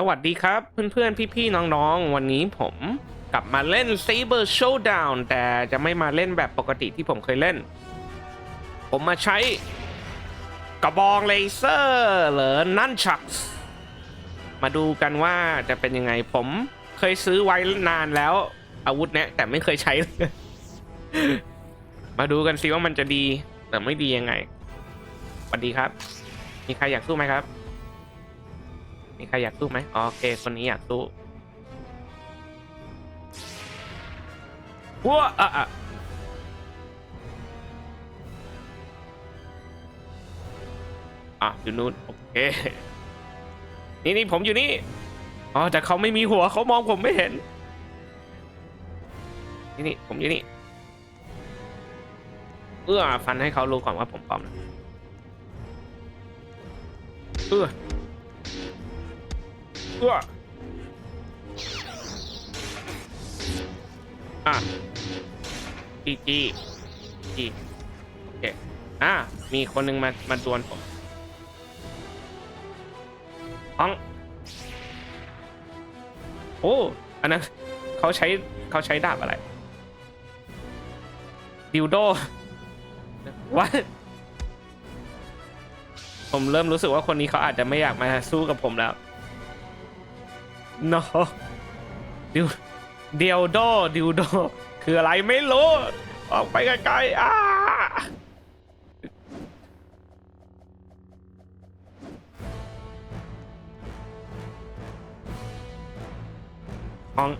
สวัสดีครับเพื่อนๆ พี่ๆ น้องๆ วันนี้ผมกลับมาเล่น Saber Showdown แต่จะไม่มาเล่นแบบปกติที่ผมเคยเล่น ผมมาใช้กระบองเลเซอร์หรือนันชักมาดูกันว่าจะเป็นยังไงผมเคยซื้อไว้นานแล้วอาวุธเนี้ยแต่ไม่เคยใช้เลยมาดูกันสิว่ามันจะดีหรือไม่ดียังไงสวัสดีครับ มีใครอยากสู้ไหมครับ มีใครอยากสู้ไหมอ๋อโอเค คนนี้อยากสู้ว้าอะอะอะอยู่นู้นโอเค นี่นี่ผมอยู่นี่ อ๋อ แต่เขาไม่มีหัวเขามองผมไม่เห็น นี่นี่ผมอยู่นี่เอื้อฟันให้เขารู้ก่อนว่าผมปลอมนะเอื้อ เอื้ออะจีจีจีโอเคอะมีคนหนึ่งมา มาดวลผมห้อง โอ้ อันนั้นเขาใช้เขาใช้ดาบอะไร ดิวโดว่าผมเริ่มรู้สึกว่าคนนี้เขาอาจจะไม่อยากมาสู้กับผมแล้ว no ดิวเดียวโดดิวโดคืออะไรไม่รู้ ออกไปไกลๆอ้าห้อง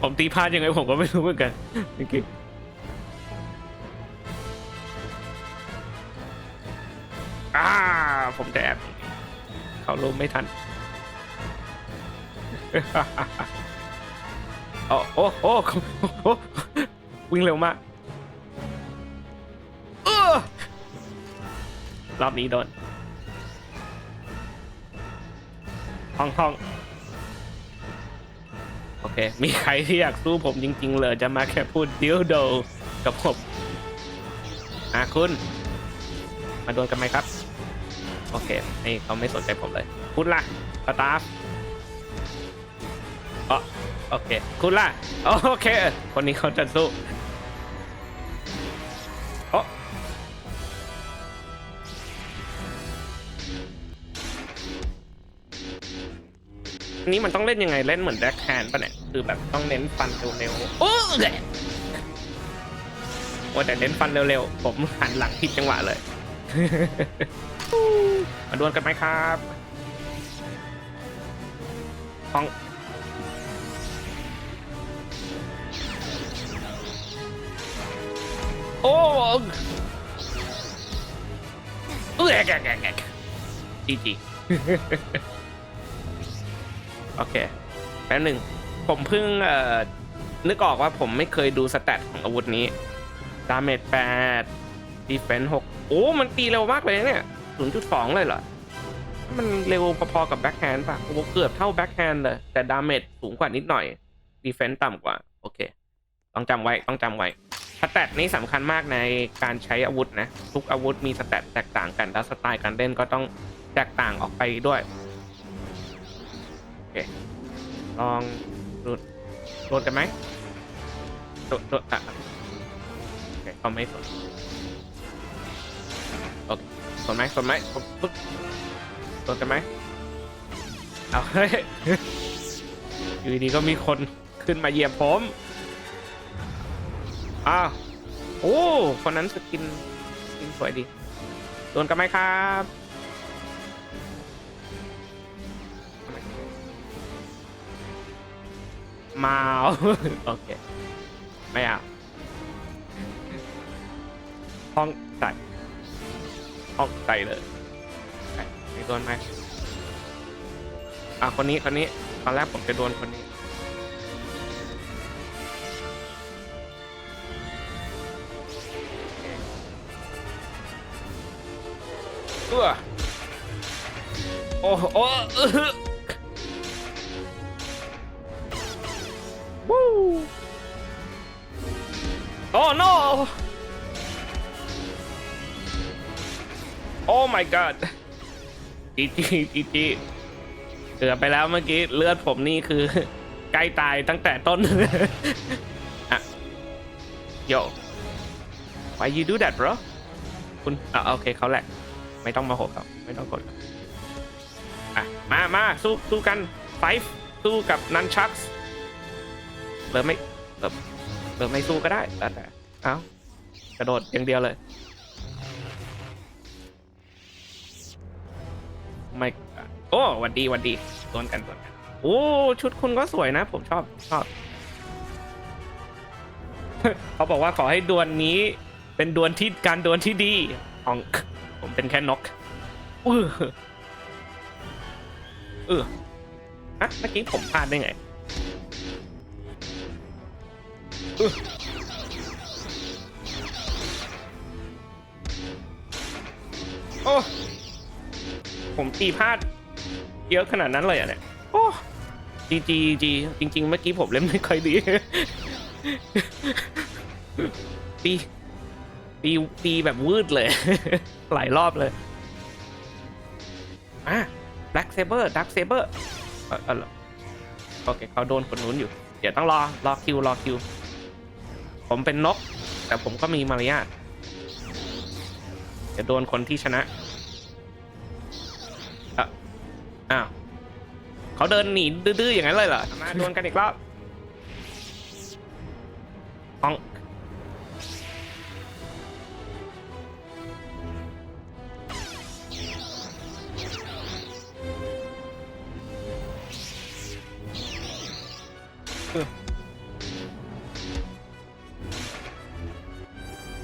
ผมตีพลาดยังไงผมก็ไม่รู้เหมือนกันเมื่อกี้อ่า ผมจะแอบเขารู้ไม่ทัน โอ้โอ้โอ้วิ่งเร็วมากรอบนี้โดนห้องห้องโอเค มีใครที่อยากสู้ผมจริง ๆ เลยจะมาแค่พูดดิวโดกับผมอะคุณ มาโดนกันไหมครับ โอเคนี่เขาไม่สนใจผมเลย คุณล่ะสตาฟ อ๋อโอเค คุณล่ะ โอเค คนนี้เขาจะสู้โอ้นี่มันต้องเล่นยังไง เล่นเหมือนแบ็คแฮนด์ป่ะเนี่ย คือแบบต้องเน้นฟันเร็วๆ โอ้โอ้แต่เน้นฟันเร็วๆ ผมหันหลังผิดจังหวะเลย มาดวลกันไหมครับห้อง อ้เออแกแกแกจีจีโอเคแป๊บหนึ่งผมเพิ่งเอ่อนึกออกว่าผมไม่เคยดูสแตทของอาวุธนี้ ดาเมจแปดดีเฟนส์หกโอ้ มันตีเร็วมากเลยเนี่ยศูนย์จุดสองเลยเหรอ มันเร็วพอๆกับแบ็คแฮนด์ป่ะ โอ้เกือบเท่าแบ็คแฮนด์เลย แต่ดาเมจสูงกว่านิดหน่อย ดีเฟนส์ต่ำกว่า โอเค ต้องจำไว้ ต้องจำไว้ สแตทนี้สำคัญมากในการใช้อาวุธนะ ทุกอาวุธมีสแตทแตกต่างกันแล้วสไตล์การเล่นก็ต้องแตกต่างออกไปด้วยโอเคลองดูดโดนกันไหมโดดโดดอะโอเคเขาไม่สนโอเคสนไหมสนไหมปุ๊บโดนกันไหมเอาเฮ้ยอยู่ดีก็มีคนขึ้นมาเหยียบผม อ้าวโอ้คนนั้นสกินสกินสวยดีโดนกันไหมครับมาโอเค ไม่เอาห้องใส่ห้องใส่เลยไม่โดนไหมอะคนนี้คนนี้ตอนแรกผมจะโดนคนนี้ เออโอ้โอ้เออวู้โอ้ no โอ้ my god จีจีจีจีเกือบไปแล้วเมื่อกี้เลือดผมนี่คือ ใกล้ตายตั้งแต่ต้น อะโย why you do that bro คุณอะโอเคเขาแหละ ไม่ต้องมาโหกเขาไม่ต้องกดครับอะมามาสู้สู้กันไฟสู้กับนันชักหรือไม่หรือหรือไม่สู้ก็ได้แล้วแต่เอ้ากระโดดอย่างเดียวเลยไม่โอ้วันดีวันดีดวลกันดวลกันโอ้ชุดคุณก็สวยนะ ผมชอบชอบเขาบอกว่าขอให้ดวลนี้เป็นดวลที่การดวลที่ดีของ ผมเป็นแค่นกเออเออฮะเมื่อกี้ผมพลาดได้ไงเออโอ้ ผมตีพลาด เยอะขนาดนั้นเลยอะเนี่ย โอ้จีจีจีจริง ๆ เมื่อกี้ผมเล่นไม่ค่อยดี ตี ตีตีแบบวืดเลย หลายรอบเลยอะ Black Saber Dark Saber เออเออเหรอโอเคเขาโดนคนนู้นอยู่ เดี๋ยวต้องรอ รอคิว รอคิว ผมเป็นนก แต่ผมก็มีมารยาทจะโดนคนที่ชนะอะอ้าวเขาเดินหนีดื้อๆอย่างนั้นเลยเหรอมาดวลกันอีกรอบ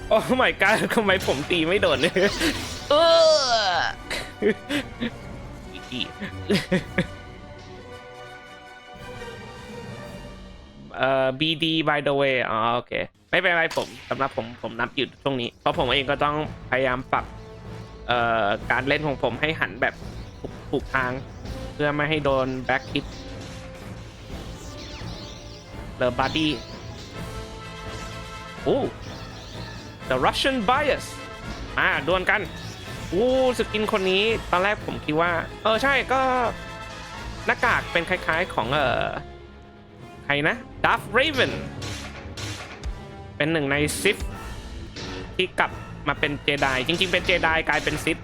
โอ้ไม่ก d ทำไมผมตีไม่โดนเนี่ยเอออีเอ่อ BD by the way อ๋อโอเค ไม่เป็นไรผมสำหรับผมผมนับอยู่ช่วงนี้ เพราะผมเองก็ต้องพยายามปรับเอ่อการเล่นของผมให้หันแบบถูกทาง เพื่อไม่ให้โดน back hit หรือ body โอ้ the Russian bias อ่าดวลกันอู้สกินคนนี้ตอนแรกผมคิดว่า เออใช่ก็หน้ากากเป็นคล้ายๆของเออใครนะดัฟเรเวนเป็นหนึ่งในซิฟที่กลับมาเป็นเจไดจริง ๆ เป็นเจไดกลายเป็นซิฟ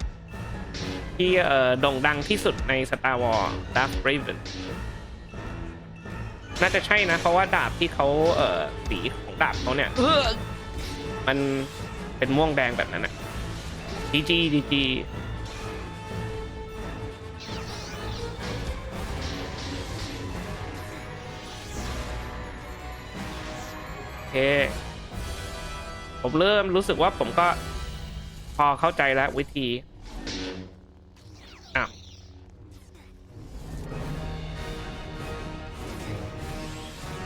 ที่เออโด่งดังที่สุดใน Star Wars ดัฟเรเว นน่าจะใช่นะเพราะว่าดาบที่เขาเออสีของดาบเขาเนี่ยเออมันเป็นม่วงแดงแบบนั้นนะดีจีดีจีโอเคผมเริ่มรู้สึกว่าผมก็พอเข้าใจแล้ววิธี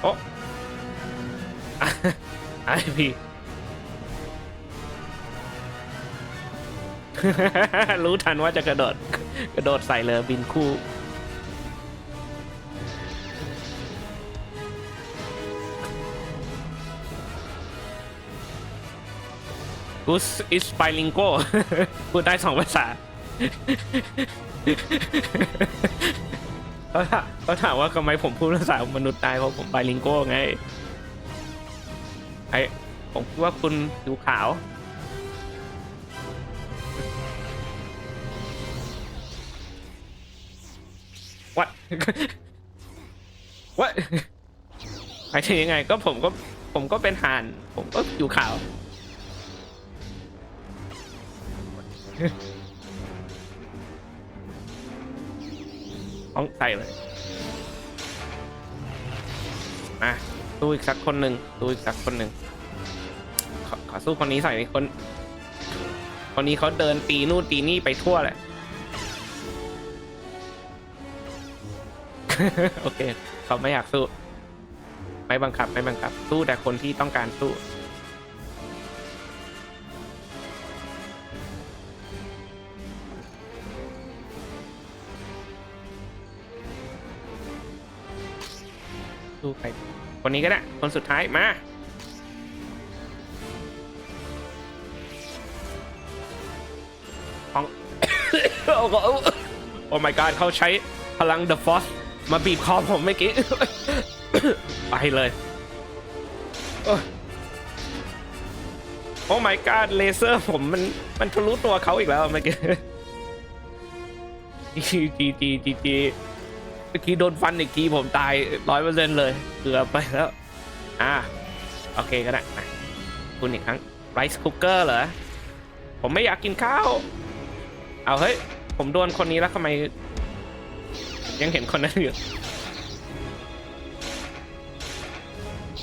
โอ้ไอพี่ รู้ทันว่าจะกระโดด กระโดดใส่เลยบินคู่กูส is bilingual พูดได้สองภาษา เขาถามเขาถามว่าทำไมผมพูดภาษามนุษย์ได้เพราะผม bilingual ไงไอผมคิดว่าคุณผิวขาว what what หมายถึงยังไง ก็ผมก็ผมก็เป็นห่าน ผมก็อยู่ขาว ต้องใส่เลยมาสู้อีกสักคนหนึ่งสู้อีกสักคนหนึ่งขอขอสู้คนนี้ใส่อยคน คนนี้เขาเดินตีนู่นตีนี่ไปทั่วเลยโอเค เขาไม่อยากสู้ ไม่บังคับ ไม่บังคับ สู้แต่คนที่ต้องการสู้ สู้ใครคนนี้ก็ได้ คนสุดท้ายมา ของ โอ้โหโอ้ my god เขาใช้พลังเดอะฟอสมาบีบคอผมเมื่อกี้ ไปเลยโอ้โอ้ my god เลเซอร์ผมมันมันทะลุตัวเขาอีกแล้วเมื่อกี้ จีจีจีจีจีเมื่อกี้โดนฟันอีกทีผมตายร้อยเปอร์เซ็นต์เลยเกือบไปแล้ว อ่าโอเคก็ได้คุณอีกครั้งไรซ์คุกเกอร์เหรอ ผมไม่อยากกินข้าว เอาเฮ้ย ผมโดนคนนี้แล้วทำไม ยังเห็นคนนั้นอยู่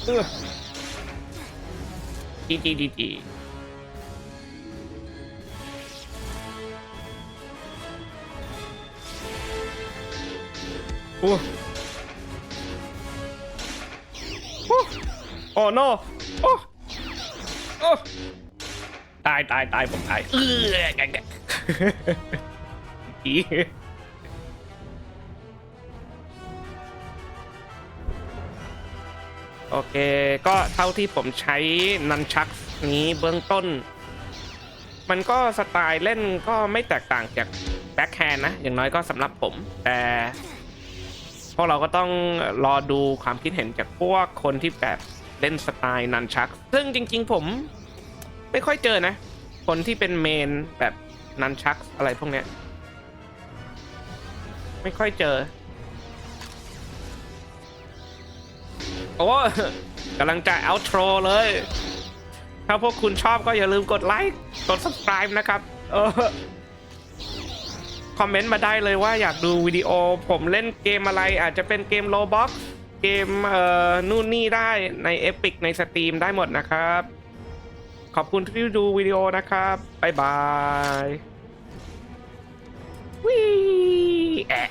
เออจีจีจีจี โอ้โอ้โอ้โอ้โอ้ตายตายตายผมตายเออแกแกอีโอเค ก็เท่าที่ผมใช้นันชักนี้เบื้องต้น มันก็สไตล์เล่นก็ไม่แตกต่างจากแบ็คแฮนนะ อย่างน้อยก็สำหรับผม แต่ พวกเราก็ต้องรอดูความคิดเห็นจากพวกคนที่แบบเล่นสไตล์นันชัก ซึ่งจริง ๆ ผมไม่ค่อยเจอนะ คนที่เป็นเมนแบบนันชักอะไรพวกเนี้ย ไม่ค่อยเจอ โอ้กำลังจะ outro เลย ถ้าพวกคุณชอบก็อย่าลืมกดไลค์ กด subscribe นะครับ เออ อมเมนต์มาได้เลยว่าอยากดูวิดีโอ ผมเล่นเกมอะไรอาจจะเป็นเกม Roblox เกมเอ่อนู่นนี่ได้ใน Epic ในสตรีมได้หมดนะครับ ขอบคุณที่ดูวิดีโอนะครับ บ๊ายบายวิแอะ